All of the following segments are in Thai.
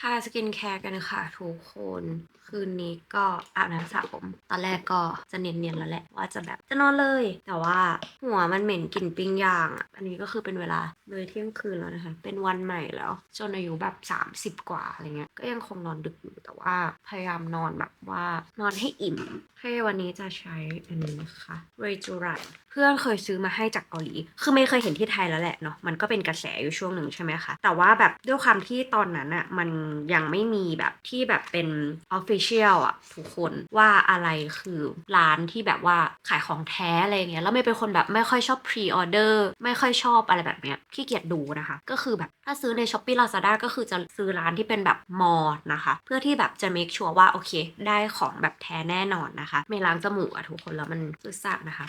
ทาสกินแคร์กันค่ะทุกคนคืนนี้ก็อาบน้ำสระผม ตอนแรกก็จะเนียนๆแล้วแหละ ว่าจะแบบจะนอนเลย แต่ว่าหัวมันเหม็นกลิ่นปิ้งย่างอะอันนี้ก็คือเป็นเวลาเลยเที่ยงคืนแล้วนะคะ เป็นวันใหม่แล้ว จนอายุแบบ 30 กว่าอะไรเงี้ยก็ยังคงนอนดึกอยู่แต่ว่าพยายามนอนแบบว่านอนให้อิ่ม ให้วันนี้จะใช้อันนี้นะคะเรจูรันเพื่อนเคยซื้อมาให้จากเกาหลี คือไม่เคยเห็นที่ไทยแล้วแหละเนาะมันก็เป็นกระแสอยู่ช่วงหนึ่งใช่ไหมคะแต่ว่าแบบด้วยความที่ตอนนั้นอะมันยังไม่มีแบบที่แบบเป็น official อะทุกคนว่าอะไรคือร้านที่แบบว่าขายของแท้อะไรเงี้ยแล้วไม่เป็นคนแบบไม่ค่อยชอบ pre order ไม่ค่อยชอบอะไรแบบเนี้ยขี้เกียจดูนะคะ ก็คือแบบถ้าซื้อใน Shopee Lazada ก็คือจะซื้อร้านที่เป็นแบบมอนะคะ เพื่อที่แบบจะ make sure ว่าโอเค ได้ของแบบแท้แน่นอนนะคะไม่ล้างจมูกอะทุกคนแล้วมันซื่อสัตย์นะคะ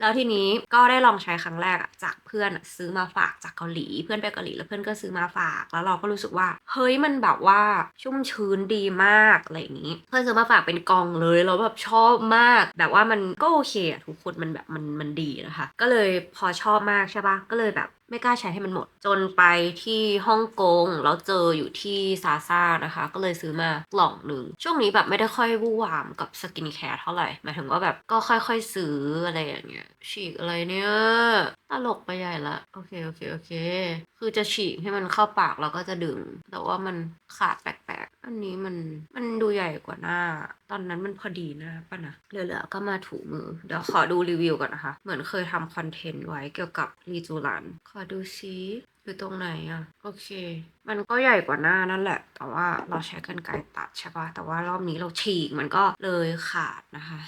แล้วทีนี้ก็ได้ลองใช้ครั้งแรกอะจากเพื่อนซื้อมาฝากจากเกาหลี เพื่อนไปเกาหลีแล้วเพื่อนก็ซื้อมาฝากแล้วเราก็รู้สึกว่า เฮ้ยมันแบบว่าชุ่มชื้นดีมากอะไรอย่างนี้ เพื่อนซื้อมาฝากเป็นกองเลยแล้วแบบชอบมาก แบบว่ามันก็โอเคอะทุกคนมันแบบมันมันดีนะคะ ก็เลยพอชอบมากใช่ปะก็เลยแบบ ไม่กล้าใช้ให้มันหมด จนไปที่ฮ่องกงแล้วเจออยู่ที่ซาซ่านะคะ ก็เลยซื้อมากล่องหนึ่ง ช่วงนี้แบบไม่ได้ค่อยวู่วามกับสกินแคร์เท่าไหร่หมายถึงว่าแบบก็ค่อยๆซื้ออะไรอย่างเงี้ยฉีกอะไรเนี่ยตลกไปใหญ่ละโอเคโอเคโอเค คือจะฉีกให้มันเข้าปากเราก็จะดึง แต่ว่ามันขาดแปลกๆ อันนี้มันมันดูใหญ่กว่าหน้าตอนนั้นมันพอดีนะป่ะนะเหลือๆก็มาถูมือ เดี๋ยวขอดูรีวิวก่อนนะคะ เหมือนเคยทำคอนเทนต์ไว้เกี่ยวกับรีจูรัน ขอดูซิ อยู่ตรงไหนอะ โอเค มันก็ใหญ่กว่าหน้านั่นแหละ แต่ว่าเราใช้กันไกรตัดใช่ปะแต่ว่ารอบนี้เราฉีกมันก็เลยขาดนะคะ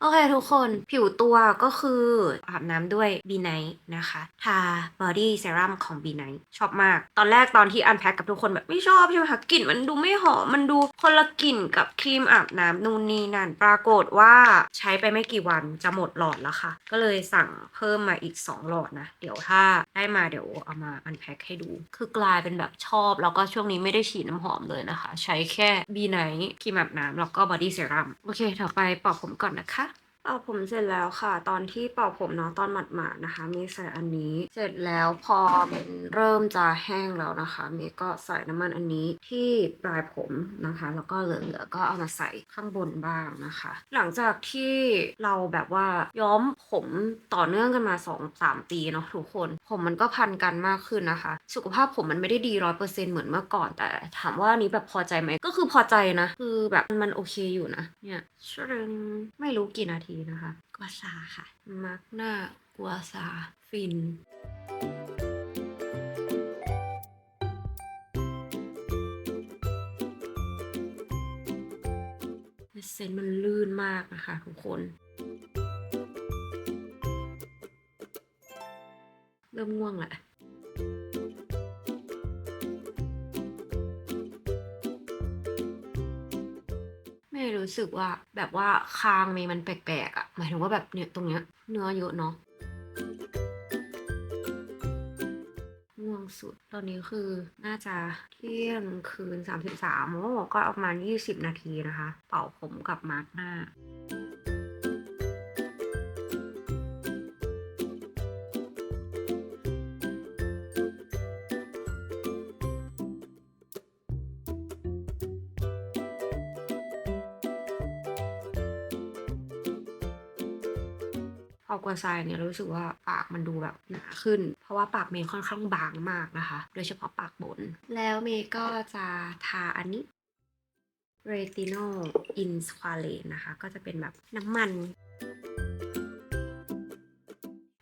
โอเคทุกคนผิวตัวก็คืออาบน้ำด้วย b ีไนนะคะทาบอดี้เซรั่มของ b ีไนท์ชอบมาก ตอนแรกตอนที่อันแพ็คกับทุกคนแบบไม่ชอบใช่ไหมคะกลิ่นมันดูไม่หอมมันดูคนละกลิ่นกับครีมอาบน้ำนู่นนี่นั่นปรากฏว่าใช้ไปไม่กี่วันจะหมดหลอดแล้วค่ะ ก็เลยสั่งเพิ่มมาอีก 2 หลอดนะ เดี๋ยวถ้าได้มาเดี๋ยวเอามาอันแพ็คให้ดู คือกลายเป็นแบบชอบ แล้วก็ช่วงนี้ไม่ได้ฉีดน้ำหอมเลยนะคะ ใช้แค่บีไนครีมอาบน้ำแล้วก็บอดี้เซรั่มโอเค ต่อไปปอกผมก่อนนะคะ เป่าผมเสร็จแล้วค่ะ ตอนที่เป่าผมเนาะตอนหมาดๆนะคะ มีใส่อันนี้เสร็จแล้วพอมันเริ่มจะแห้งแล้วนะคะเมย์ก็ใส่น้ำมันอันนี้ที่ปลายผมนะคะ แล้วก็เหลือๆก็เอามาใส่ข้างบนบ้างนะคะ หลังจากที่เราแบบว่าย้อมผมต่อเนื่องกันมา2อสามปีเนาะทุกคน ผมมันก็พันกันมากขึ้นนะคะ สุขภาพผมมันไม่ได้ดีร้อยเปอร์เซ็นเหมือนเมื่อก่อนแต่ ถามว่านนี้แบบพอใจไหมก็คือพอใจนะ คือแบบมันโอเคอยู่นะเนี่ยชรึงไม่รู้กี่นาทีนะคะ กัวซาค่ะ มาร์กหน้ากัวซาฟินเซนมันลื่นมากนะคะทุกคน เริ่มง่วงแหละ รู้สึกว่าแบบว่าคางมีมันแปลกๆอะ่ะ หมายถึงว่าแบบเนี่ยตรงเนี้ยเนื้อเยอะเนาะง่วงสุด ตอนนี้คือน่าจะเที่ยงคืน 33โอ้ก็ประมาณ 20 นาทีนะคะ เป่าผมกับมาร์กหน้า พอกวนทรายเนี่ยรู้สึกว่าปากมันดูแบบหนาขึ้น เพราะว่าปากเมย์ค่อนข้างบางมากนะคะ โดยเฉพาะปากบน แล้วเมย์ก็จะทาอันนี้ Retino in Squalane นะคะ ก็จะเป็นแบบน้ำมัน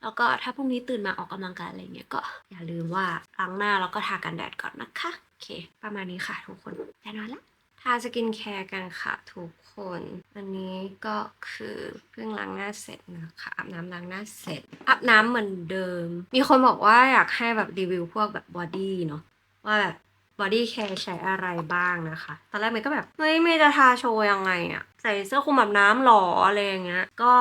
แล้วก็ถ้าพรุ่งนี้ตื่นมาออกกำลังกายอะไรเงี้ยก็อย่าลืมว่าล้างหน้าแล้วก็ทากันแดดก่อนนะคะ โอเค ประมาณนี้ค่ะทุกคนแน่นอนละ ทาสกินแคร์กันค่ะทุกคน อันนี้ก็คือเพิ่งล้างหน้าเสร็จนะคะอาบน้ำล้างหน้าเสร็จอาบน้ำเหมือนเดิม มีคนบอกว่าอยากให้แบบรีวิวพวกแบบบอดี้เนาะว่าแบบบอดี้แคร์ใช้อะไรบ้างนะคะ ตอนแรกเมย์ก็แบบเฮ้ยเมย์จะทาโชว์ยังไงอะใส่เสื้อคลุมแบบน้ำหรออะไรอย่างเงี้ย ก็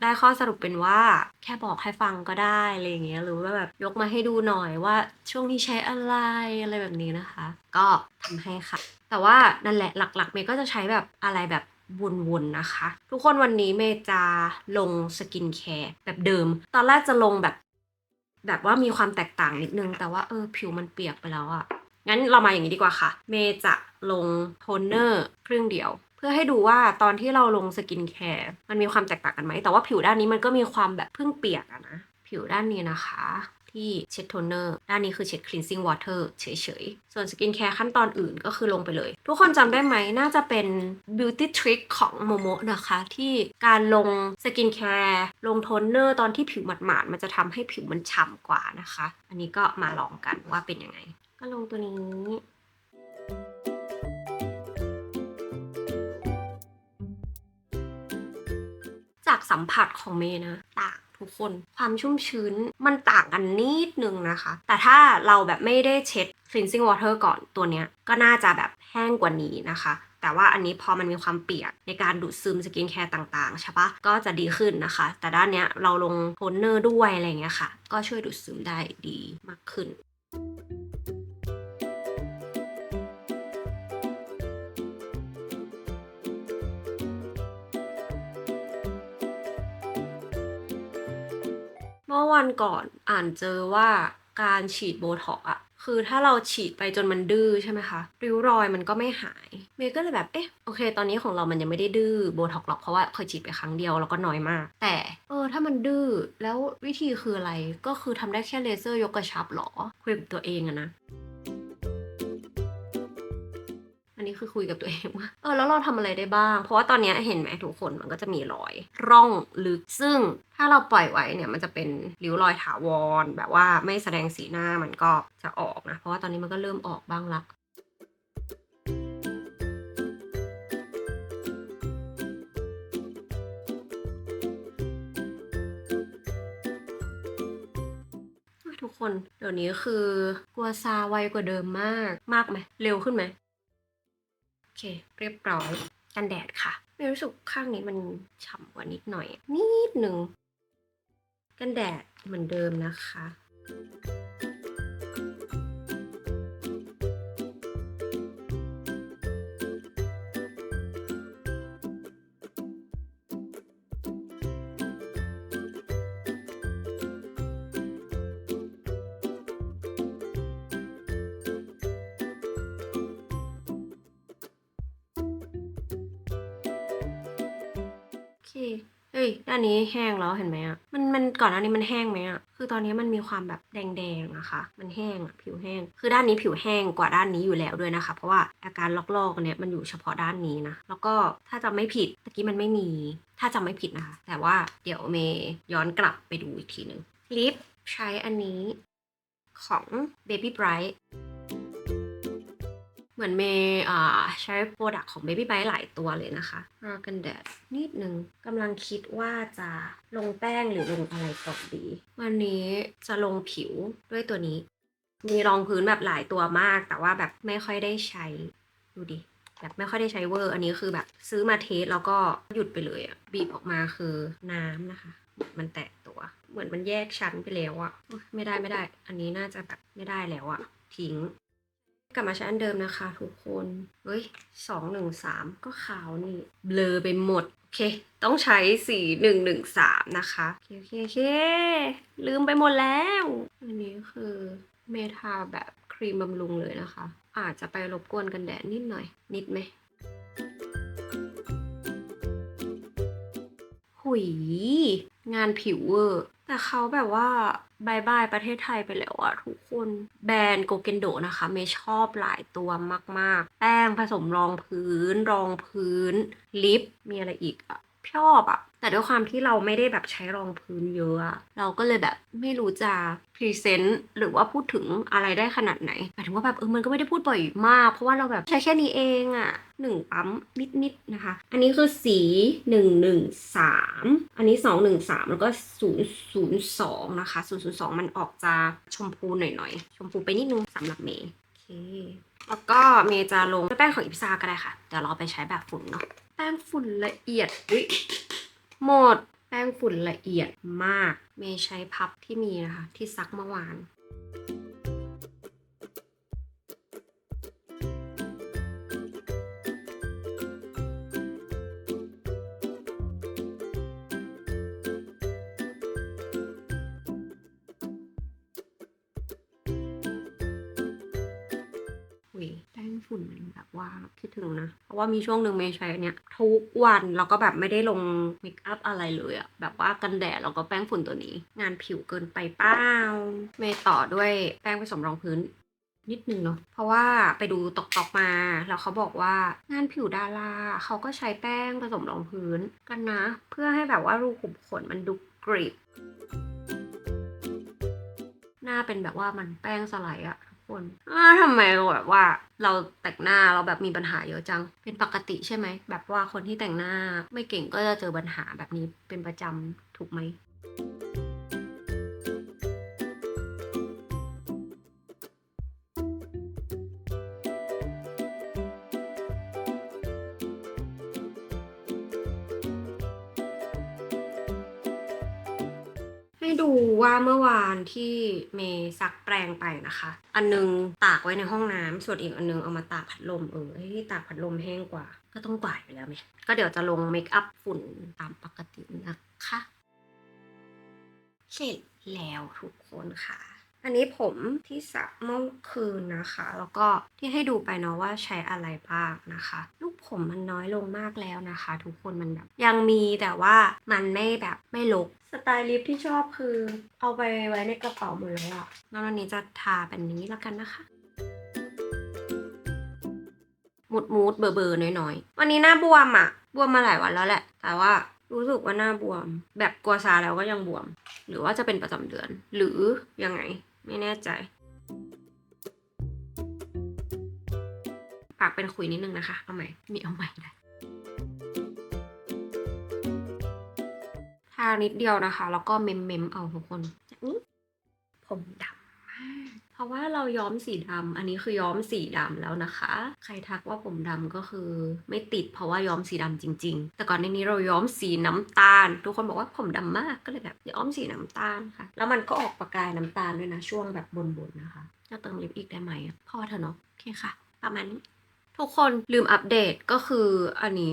ได้ข้อสรุปเป็นว่าแค่บอกให้ฟังก็ได้อะไรอย่างเงี้ย หรือว่าแบบยกมาให้ดูหน่อยว่าช่วงนี้ใช้อะไรอะไรแบบนี้นะคะ ก็ทำให้ค่ะ แต่ว่านั่นแหละหลักๆ เมย์ก็จะใช้แบบอะไรแบบวนๆนะคะ ทุกคนวันนี้เมย์จะลงสกินแคร์แบบเดิม ตอนแรกจะลงแบบ แบบว่ามีความแตกต่างนิดนึง แต่ว่าเออผิวมันเปียกไปแล้วอะงั้นเรามาอย่างนี้ดีกว่าค่ะ เมย์จะลงโทนเนอร์ครึ่งเดียว เพื่อให้ดูว่าตอนที่เราลงสกินแคร์มันมีความแตกต่างกันไหม แต่ว่าผิวด้านนี้มันก็มีความแบบเพิ่งเปียกอะนะ ผิวด้านนี้นะคะ ที่เช็ดโทนเนอร์ด้านนี้คือเช็ด cleansing water เฉยๆ ส่วนสกินแคร์ขั้นตอนอื่นก็คือลงไปเลย ทุกคนจำได้ไหมน่าจะเป็น beauty trick ของโมโมะนะคะ ที่การลงสกินแคร์ลงโทนเนอร์ตอนที่ผิวหมาดๆ มันจะทำให้ผิวมันฉ่ำกว่านะคะ อันนี้ก็มาลองกันว่าเป็นยังไง ก็ลงตัวนี้จากสัมผัสของเมย์นะต่าง ทุกคนความชุ่มชื้นมันต่างกันนิดนึงนะคะ แต่ถ้าเราแบบไม่ได้เช็ด cleansing water ก่อนตัวเนี้ย ก็น่าจะแบบแห้งกว่านี้นะคะ แต่ว่าอันนี้พอมันมีความเปียกในการดูดซึมสกินแคร์ต่างๆใช่ปะก็จะดีขึ้นนะคะ แต่ด้านเนี้ยเราลงโทนเนอร์ด้วยอะไรเงี้ยค่ะ ก็ช่วยดูดซึมได้ดีมากขึ้น เมื่อวันก่อนอ่านเจอว่าการฉีดโบท็อกอะคือถ้าเราฉีดไปจนมันดื้อใช่ไหมคะ ริ้วรอยมันก็ไม่หาย เมย์ก็เลยแบบ เอ๊ะ โอเค ตอนนี้ของเรามันยังไม่ได้ดื้อโบท็อกหรอก เพราะว่าเคยฉีดไปครั้งเดียวแล้วก็น้อยมาก แต่ เออ ถ้ามันดื้อ แล้ววิธีคืออะไร ก็คือทำได้แค่เลเซอร์ยกกระชับหรอคุยกับตัวเองอะนะ นี้คือคุยกับตัวเองว่าเออแล้วเราทำอะไรได้บ้าง เพราะว่าตอนนี้เห็นไหมทุกคนมันก็จะมีรอย ร่องลึกซึ่งถ้าเราปล่อยไว้เนี่ยมันจะเป็นริ้วรอยถาวร แบบว่าไม่แสดงสีหน้ามันก็จะออกนะ เพราะว่าตอนนี้มันก็เริ่มออกบ้างละทุกคนเดี๋ยวนี้คือกลัวซาไวกว่าเดิมมากมากไหมเร็วขึ้นไหม เค เรียบร้อยกันแดดค่ะไม่รู้สึกข้างนี้มันฉ่ำกว่านิดหน่อย นิดหนึ่งกันแดดเหมือนเดิมนะคะ เฮ้ยด้านนี้แห้งแล้วเห็นไหมอะ มันมันก่อนหน้านี้มันแห้งไหมอะ คือตอนนี้มันมีความแบบแดงๆอะคะ มันแห้งอะผิวแห้ง คือด้านนี้ผิวแห้งกว่าด้านนี้อยู่แล้วด้วยนะคะ เพราะว่าอาการลอกๆอันเนี้ยมันอยู่เฉพาะด้านนี้นะ แล้วก็ถ้าจำไม่ผิดตะกี้มันไม่มี ถ้าจำไม่ผิดนะคะ แต่ว่าเดี๋ยวเมย์ย้อนกลับไปดูอีกทีหนึ่งลิปใช้อันนี้ของ Baby Bright เหมือนเมย์อ่าใช้โปรดักต์ของ Baby b i t e หลายตัวเลยนะคะทากันแดดนิดนึงกำลังคิดว่าจะลงแป้งหรือลงอะไรก่อนดี วันนี้จะลงผิวด้วยตัวนี้ มีรองพื้นแบบหลายตัวมาก แต่ว่าแบบไม่ค่อยได้ใช้ ดูดิแบบไม่ค่อยได้ใช้เวอร์ อันนี้คือแบบซื้อมาเทสแล้วก็หยุดไปเลยอะบีบออกมาคือน้ำนะคะ มันแตกตัว เหมือนมันแยกชั้นไปแล้วอะไม่ได้ไม่ได้ อันนี้น่าจะแบบไม่ได้แล้วอะทิ้ง กลับมาใช้อันเดิมนะคะทุกคน เฮ้ยสองหนึ่งสามก็ขาวนี่ เบลอไปหมด โอเค ต้องใช้สีหนึ่งหนึ่งสามนะคะโอเคโอเคโอเค ลืมไปหมดแล้ว อันนี้คือเมทาแบบครีมบำรุงเลยนะคะ อาจจะไปรบกวนกันแดดนิดหน่อย นิดไหมหุยงานผิวเวอร์ แต่เขาแบบว่า บายบายประเทศไทยไปแล้วอะทุกคนแบรนด์โกเกนโดนะคะเมย์ชอบหลายตัวมาก ๆ แป้งผสมรองพื้น รองพื้น ลิป มีอะไรอีกอะชอบอะ แต่ด้วยความที่เราไม่ได้แบบใช้รองพื้นเยอะ เราก็เลยแบบไม่รู้จะพรีเซนต์หรือว่าพูดถึงอะไรได้ขนาดไหนหมายถึงว่าแบบเออมันก็ไม่ได้พูดบ่อยมาก เพราะว่าเราแบบใช้แค่นี้เองอะหนึ่งปั๊มนิดๆนะคะ อันนี้คือสีหนึ่งหนึ่งสามอันนี้สองหนึ่งสามแล้วก็ศูนย์ศูนย์สองนะคะศูนย์ศูนย์สองมันออกจะชมพูหน่อยๆ ชมพูไปนิดนึงสำหรับเมย์โอเคแล้วก็เมย์จะลงแป้งของอิปซาก็ได้ค่ะเดี๋ยวเราไปใช้แบบฝุ่นเนาะแป้งฝุ่นละเอียดอุ๊ย หมด แป้งฝุ่นละเอียดมาก เมย์ใช้พับที่มีนะคะ ที่ซักเมื่อวาน คิดถึงนะ เพราะว่ามีช่วงหนึ่งเมย์ใช้อันเนี้ยทุกวันแล้วก็แบบไม่ได้ลงเมคอัพอะไรเลยอะแบบว่ากันแดดแล้วก็แป้งฝุ่นตัวนี้ งานผิวเกินไปเป้าเมย์ต่อด้วยแป้งผสมรองพื้นนิดนึงเนาะ เพราะว่าไปดูตอกตอกมา แล้วเขาบอกว่างานผิวดาราเขาก็ใช้แป้งผสมรองพื้นกันนะ เพื่อให้แบบว่ารูขุมขนมันดูกริบหน้าเป็นแบบว่ามันแป้งสไลด์อะ คนอ่าทำไมแบบว่าเราแต่งหน้าเราแบบมีปัญหาเยอะจัง เป็นปกติใช่ไหม แบบว่าคนที่แต่งหน้าไม่เก่งก็จะเจอปัญหาแบบนี้เป็นประจำถูกไหม ดูว่าเมื่อวานที่เมย์ซักแปรงไปนะคะ อันนึงตากไว้ในห้องน้ำส่วนอีกอันนึงเอามาตากพัดลมเออให้ตากพัดลมแห้งกว่า ก็ต้องกวาดไปแล้วไหมก็เดี๋ยวจะลงเมคอัพฝุ่นตามปกตินะคะ เสร็จแล้วทุกคนค่ะ อันนี้ผมที่สระเมื่อคืนนะคะ แล้วก็ที่ให้ดูไปเนาะว่าใช้อะไรบ้างนะคะ ลูกผมมันน้อยลงมากแล้วนะคะ ทุกคนมันแบบยังมีแต่ว่ามันไม่แบบไม่ลกสไตล์ลิปที่ชอบคือเอาไปไว้ในกระเป๋าหมดแล้วอะแล้ววันนี้จะทาแบบนี้แล้วกันนะคะมุดมูดเบอร์เบอร์น้อยๆ วันนี้หน้าบวมอะบวมมาหลายวันแล้วแหละ แต่ว่ารู้สึกว่าหน้าบวม แบบกลัวซาแล้วก็ยังบวม หรือว่าจะเป็นประจำเดือน หรือยังไง ไม่แน่ใจ ปากเป็นขุยนิดนึงนะคะ เอาใหม่ มีเอาใหม่ได้ทานิดเดียวนะคะ แล้วก็เมมเมมเอาทุกคน ราะว่าเราย้อมสีดำ อันนี้คือย้อมสีดำแล้วนะคะ ใครทักว่าผมดำก็คือไม่ติดเพราะว่าย้อมสีดำจริง ๆ แต่ก่อนในนี้เราย้อมสีน้ำตาล ทุกคนบอกว่าผมดำมากก็เลยแบบย้อมสีน้ำตาลค่ะ แล้วมันก็ออกประกายน้ำตาลด้วยนะช่วงแบบบนๆนะคะจะเติมลิปอีกได้ไหมอะพอเถอเนาะโอเคค่ะ ประมาณนี้ทุกคนลืมอัปเดตก็คืออันนี้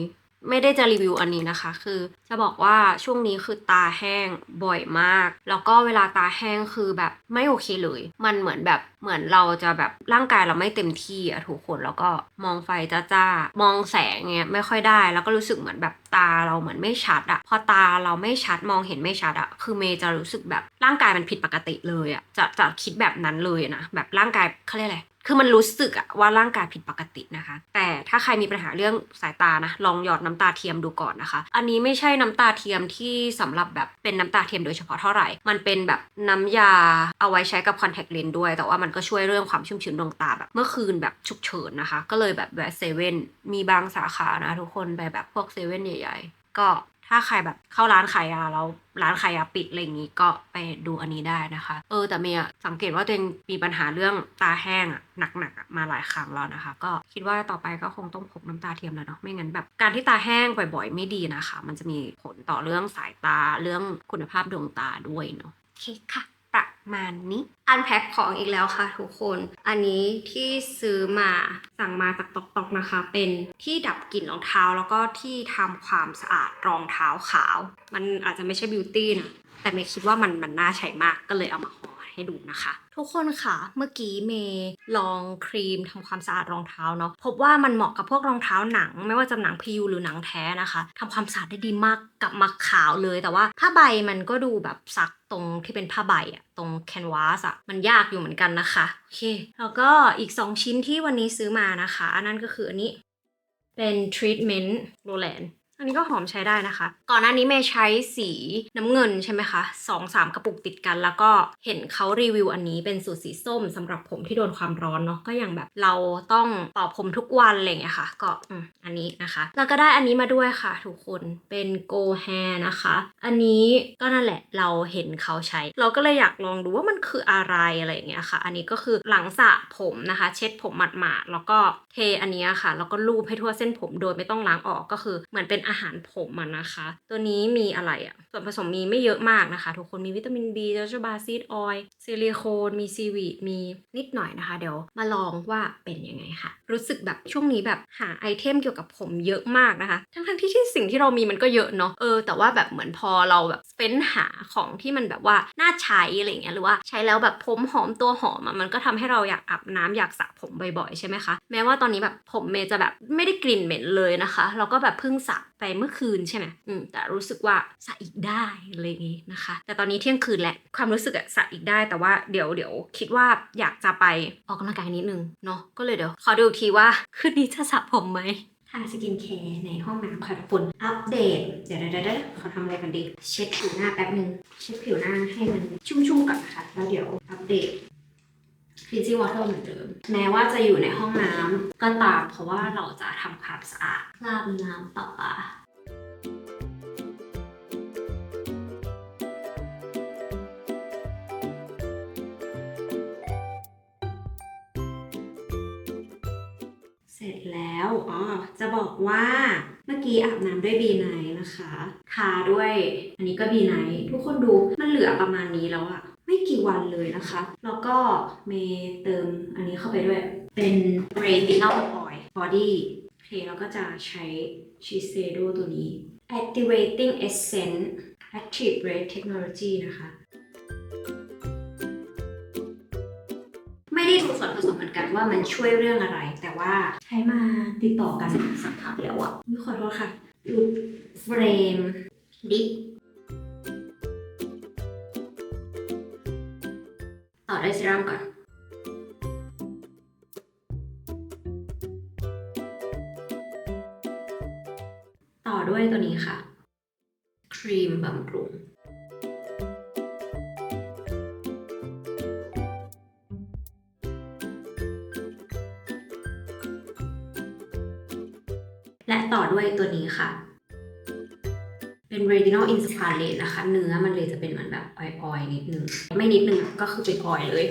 ไม่ได้จะรีวิวอันนี้นะคะ คือจะบอกว่าช่วงนี้คือตาแห้งบ่อยมาก แล้วก็เวลาตาแห้งคือแบบไม่โอเคเลย มันเหมือนแบบเหมือนเราจะแบบร่างกายเราไม่เต็มที่อะทุกคนแล้วก็มองไฟจ้าๆมองแสงเงี้ยไม่ค่อยได้ แล้วก็รู้สึกเหมือนแบบตาเราเหมือนไม่ชัดอะพอตาเราไม่ชัดมองเห็นไม่ชัดอะคือเมย์จะรู้สึกแบบร่างกายมันผิดปกติเลยอะจะจะคิดแบบนั้นเลยนะแบบร่างกายเขาเรียกอะไร คือมันรู้สึกอะว่าร่างกายผิดปกตินะคะ แต่ถ้าใครมีปัญหาเรื่องสายตานะ ลองหยอดน้ำตาเทียมดูก่อนนะคะ อันนี้ไม่ใช่น้ำตาเทียมที่สำหรับแบบเป็นน้ำตาเทียมโดยเฉพาะเท่าไหร่ มันเป็นแบบน้ำยาเอาไว้ใช้กับคอนแทคเลนส์ด้วย แต่ว่ามันก็ช่วยเรื่องความชุ่มชื้นดวงตาแบบเมื่อคืนแบบฉุกเฉินนะคะ ก็เลยแบบแวะเซเว่นมีบางสาขานะทุกคนไปแบบพวกเซเว่นใหญ่ ๆ ก็ ถ้าใครแบบเข้าร้านขายยาแล้วร้านขายยาปิดอะไรอย่างนี้ก็ไปดูอันนี้ได้นะคะ เออแต่เมย์สังเกตว่าตัวเองมีปัญหาเรื่องตาแห้งอะหนักๆมาหลายครั้งแล้วนะคะ ก็คิดว่าต่อไปก็คงต้องพกน้ำตาเทียมแล้วเนาะไม่งั้นแบบการที่ตาแห้งบ่อยๆไม่ดีนะคะ มันจะมีผลต่อเรื่องสายตาเรื่องคุณภาพดวงตาด้วยเนาะโอเคค่ะ มานี้ อันแพ็คของอีกแล้วค่ะทุกคน อันนี้ที่ซื้อมาสั่งมาจากตอกตอกนะคะ เป็นที่ดับกลิ่นรองเท้า แล้วก็ที่ทำความสะอาดรองเท้าขาว มันอาจจะไม่ใช่บิวตี้นะ แต่เมย์คิดว่ามันมันน่าใช้มากก็เลยเอามา ให้ดูนะคะ ทุกคนค่ะ เมื่อกี้เมย์ลองครีมทำความสะอาดรองเท้าเนาะพบว่ามันเหมาะกับพวกรองเท้าหนัง ไม่ว่าจะหนังพียูหรือหนังแท้นะคะทำความสะอาดได้ดีมากกลับมาขาวเลยแต่ว่าผ้าใบมันก็ดูแบบซักตรงที่เป็นผ้าใบอะตรงแคนวาสอะมันยากอยู่เหมือนกันนะคะโอเคแล้วก็อีก 2 ชิ้นที่วันนี้ซื้อมานะคะอันนั้นก็คืออันนี้เป็นทรีทเมนต์โรแลน อันนี้ก็หอมใช้ได้นะคะ ก่อนหน้านี้เมย์ใช้สีน้ำเงินใช่ไหมคะสองสามกระปุกติดกันแล้วก็เห็นเขารีวิวอันนี้เป็นสูตรสีส้มสำหรับผมที่โดนความร้อนเนาะก็อย่างแบบเราต้องเป่าผมทุกวันอะไรอย่างเงี้ยค่ะ ก็อันนี้นะคะ แล้วก็ได้อันนี้มาด้วยค่ะ ทุกคนเป็น Go Hair นะคะ อันนี้ก็นั่นแหละเราเห็นเขาใช้ เราก็เลยอยากลองดูว่ามันคืออะไรอะไรอย่างเงี้ยค่ะ อันนี้ก็คือหลังสระผมนะคะ เช็ดผมหมาดๆแล้วก็เทอันเนี้ยค่ะแล้วก็ลูบให้ทั่วเส้นผมโดยไม่ต้องล้างออกก็คือเหมือนเป็นอาหารผมอะนะคะ ตัวนี้มีอะไรอะส่วนผสมมีไม่เยอะมากนะคะ ทุกคนมีวิตามิน B เจลบาซีดออยล์ซิลิโคนมีซีวีดมีนิดหน่อยนะคะ เดี๋ยวมาลองว่าเป็นยังไงค่ะ รู้สึกแบบช่วงนี้แบบหาไอเทมเกี่ยวกับผมเยอะมากนะคะ ทั้งๆที่ที่สิ่งที่เรามีมันก็เยอะเนาะเออแต่ว่าแบบเหมือนพอเราแบบเฟ้นหาของที่มันแบบว่าน่าใช้อะไรเงี้ยหรือว่าใช้แล้วแบบผมหอมตัวหอมอะมันก็ทำให้เราอยากอาบน้ำอยากสระผมบ่อยๆใช่ไหมคะแม้ว่าตอนนี้แบบผมเมย์จะแบบไม่ได้กลิ่นเหม็นเลยนะคะ เราก็แบบเพิ่งสระไปเมื่อคืนใช่ไหมอืมแต่รู้สึกว่าสระอีกได้อะไรอย่างงี้นะคะ แต่ตอนนี้เที่ยงคืนแหละความรู้สึกอะสระอีกได้แต่ว่าเดี๋ยวเดี๋ยวคิดว่าอยากจะไปออกกำลังกายนิดนึงเนาะก็เลยเดี๋ยวขอดูอีกทีว่าคืนนี้จะสระผมไหมทาสกินแคร์ในห้องน้ำค่ะทุกคนอัปเดต เดี๋ยวเดี๋ยวเดี๋ยวขอทำอะไรกันดี เช็ดผิวหน้าแป๊บนึง เช็ดผิวหน้าให้มันชุ่มๆก่อนนะคะ แล้วเดี๋ยวอัปเดต cleansing water เหมือนเดิม แม้ว่าจะอยู่ในห้องน้ำก็ตามเพราะว่าเราจะทำความสะอาดคราบน้ำประปา บอกว่าเมื่อกี้อาบน้ำด้วยบีไนนะคะทาด้วย อันนี้ก็บีไนทุกคนดูมันเหลือประมาณนี้แล้วอะไม่กี่วันเลยนะคะ แล้วก็เมเติมอันนี้เข้าไปด้วย เป็น Retinol Oil Body โอเคแล้วก็จะใช้ Shiseido ตัวนี้ Activating Essence Active Red Technology นะคะ ส่วนผสมเหมือนกันว่ามันช่วยเรื่องอะไร แต่ว่าใช้มาติดต่อกันสักพักแล้วอะขอโทษค่ะหลุดเฟรมดิต่อด้วยเซรั่มก่อนต่อด้วยตัวนี้ค่ะ ครีมบำรุง ด้วยตัวนี้ค่ะ เป็น Retinol in Scarlet นะคะ เนื้อมันเลยจะเป็นเหมือนแบบออยๆนิดนึง ไม่นิดนึงก็คือเป็นออยเลย